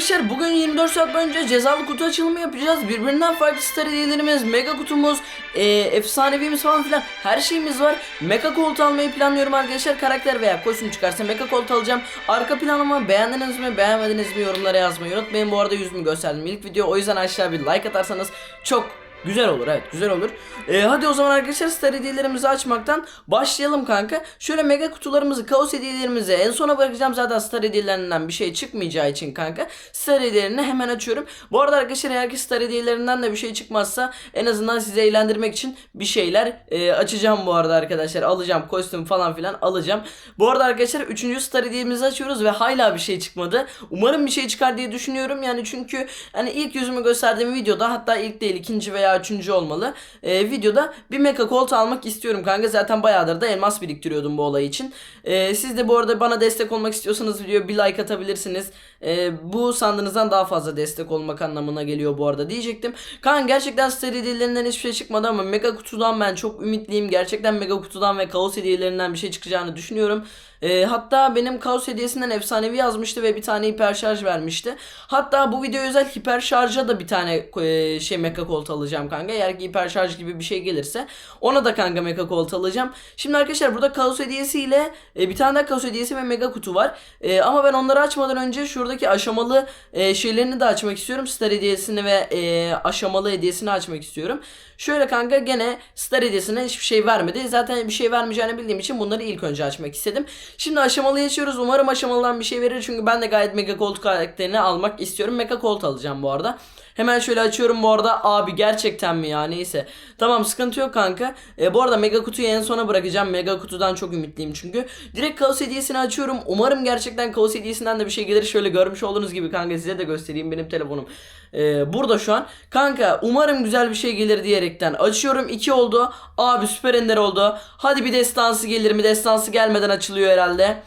arkadaşlar bugün 24 saat boyunca cezalı kutu açılımı yapacağız. Birbirinden farklı star hediyelerimiz, mega kutumuz, e, efsanevimiz falan filan her şeyimiz var. Mega kolt almayı planlıyorum arkadaşlar. Karakter veya kostüm çıkarsa mega kolt alacağım. Arka planımı beğendiniz mi beğenmediniz mi yorumlara yazmayı unutmayın. Bu arada yüzümü gösterdim ilk video o yüzden aşağı bir like atarsanız çok Güzel olur evet güzel olur. Ee, hadi o zaman arkadaşlar star hediyelerimizi açmaktan başlayalım kanka. Şöyle mega kutularımızı, kaos hediyelerimizi en sona bırakacağım. Zaten star hediyelerinden bir şey çıkmayacağı için kanka. Star hediyelerini hemen açıyorum. Bu arada arkadaşlar eğer ki star hediyelerinden de bir şey çıkmazsa en azından sizi eğlendirmek için bir şeyler e, açacağım bu arada arkadaşlar. Alacağım kostüm falan filan alacağım. Bu arada arkadaşlar 3. star hediyemizi açıyoruz ve hala bir şey çıkmadı. Umarım bir şey çıkar diye düşünüyorum. Yani çünkü hani ilk yüzümü gösterdiğim videoda hatta ilk değil ikinci veya üçüncü olmalı. Ee, videoda bir mecha colt almak istiyorum kanka. Zaten bayağıdır da elmas biriktiriyordum bu olay için. Ee, siz de bu arada bana destek olmak istiyorsanız videoya bir like atabilirsiniz. Ee, bu sandığınızdan daha fazla destek olmak anlamına geliyor bu arada diyecektim. Kanka gerçekten star hediyelerinden hiçbir şey çıkmadı ama mega kutudan ben çok ümitliyim. Gerçekten mega kutudan ve kaos hediyelerinden bir şey çıkacağını düşünüyorum. Ee, hatta benim kaos hediyesinden efsanevi yazmıştı ve bir tane hiper şarj vermişti. Hatta bu video özel hiper şarja da bir tane e, şey mecha colt alacağım kanka. Eğer ki hiper şarj gibi bir şey gelirse ona da kanka mecha colt alacağım. Şimdi arkadaşlar burada kaos hediyesiyle e, bir tane daha kaos hediyesi ve mega kutu var. E, ama ben onları açmadan önce şuradaki aşamalı e, şeylerini de açmak istiyorum. Star hediyesini ve e, aşamalı hediyesini açmak istiyorum. Şöyle kanka gene star hediyesine hiçbir şey vermedi. Zaten bir şey vermeyeceğini bildiğim için bunları ilk önce açmak istedim. Şimdi aşamalı geçiyoruz. Umarım aşamalıdan bir şey verir. Çünkü ben de gayet Mega Colt karakterini almak istiyorum. Mega Colt alacağım bu arada. Hemen şöyle açıyorum bu arada. Abi gerçekten mi ya neyse. Tamam sıkıntı yok kanka. E, bu arada mega kutuyu en sona bırakacağım. Mega kutudan çok ümitliyim çünkü. Direkt kaos hediyesini açıyorum. Umarım gerçekten kaos hediyesinden de bir şey gelir. Şöyle görmüş olduğunuz gibi kanka size de göstereyim benim telefonum. E, burada şu an. Kanka umarım güzel bir şey gelir diyerekten açıyorum. 2 oldu. Abi süper ender oldu. Hadi bir destansı gelir mi? Destansı gelmeden açılıyor herhalde.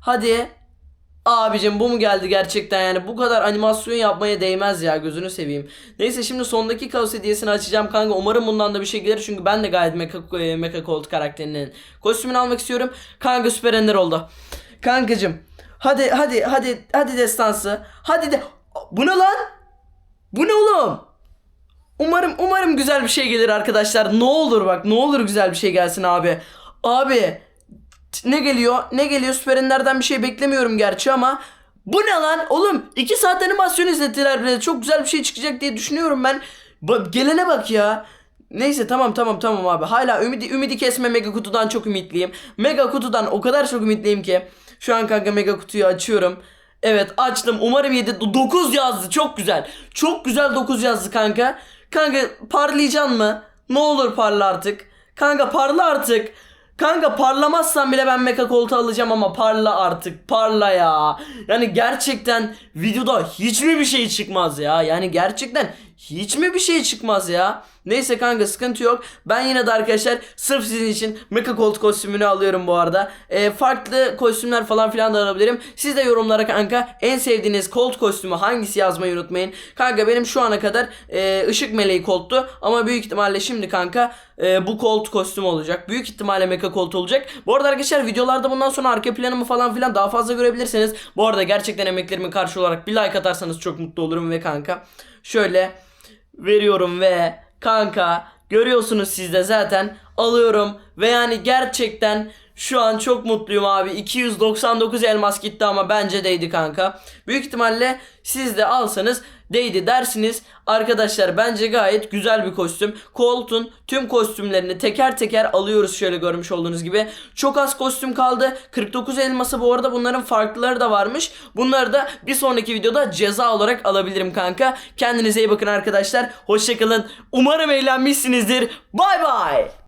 Hadi. Abicim bu mu geldi gerçekten yani bu kadar animasyon yapmaya değmez ya gözünü seveyim. Neyse şimdi sondaki kaos hediyesini açacağım kanka umarım bundan da bir şey gelir çünkü ben de gayet Mecha, e, Mecha Colt karakterinin kostümünü almak istiyorum. Kanka süper ender oldu. Kankacım hadi hadi hadi hadi destansı hadi de bu ne lan? Bu ne oğlum? Umarım umarım güzel bir şey gelir arkadaşlar. Ne olur bak ne olur güzel bir şey gelsin abi. Abi ne geliyor? Ne geliyor? Süper Ender'den bir şey beklemiyorum gerçi ama bu ne lan? Oğlum 2 saat animasyon izlettiler bile. Çok güzel bir şey çıkacak diye düşünüyorum ben. Ba- gelene bak ya. Neyse tamam tamam tamam abi. Hala ümidi, ümidi kesme mega kutudan çok ümitliyim. Mega kutudan o kadar çok ümitliyim ki. Şu an kanka mega kutuyu açıyorum. Evet açtım. Umarım 7 9 yazdı. Çok güzel. Çok güzel 9 yazdı kanka. Kanka parlayacaksın mı? Ne olur parla artık. Kanka parla artık. Kanka parlamazsan bile ben mecha koltuğu alacağım ama parla artık parla ya. Yani gerçekten videoda hiç mi bir şey çıkmaz ya? Yani gerçekten hiç mi bir şey çıkmaz ya? Neyse kanka sıkıntı yok. Ben yine de arkadaşlar sırf sizin için Mecha Colt kostümünü alıyorum bu arada. Ee, farklı kostümler falan filan da alabilirim. Siz de yorumlara kanka en sevdiğiniz Colt kostümü hangisi yazmayı unutmayın. Kanka benim şu ana kadar e, ışık meleği Colt'tu. Ama büyük ihtimalle şimdi kanka e, bu Colt kostümü olacak. Büyük ihtimalle Mecha Colt olacak. Bu arada arkadaşlar videolarda bundan sonra arka planımı falan filan daha fazla görebilirsiniz. Bu arada gerçekten emeklerimin karşı olarak bir like atarsanız çok mutlu olurum ve kanka. Şöyle veriyorum ve kanka görüyorsunuz siz de zaten alıyorum. Ve yani gerçekten şu an çok mutluyum abi. 299 elmas gitti ama bence değdi kanka. Büyük ihtimalle siz de alsanız değdi dersiniz. Arkadaşlar bence gayet güzel bir kostüm. Colt'un tüm kostümlerini teker teker alıyoruz şöyle görmüş olduğunuz gibi. Çok az kostüm kaldı. 49 elması bu arada bunların farklıları da varmış. Bunları da bir sonraki videoda ceza olarak alabilirim kanka. Kendinize iyi bakın arkadaşlar. Hoşçakalın umarım eğlenmişsinizdir. Bay bay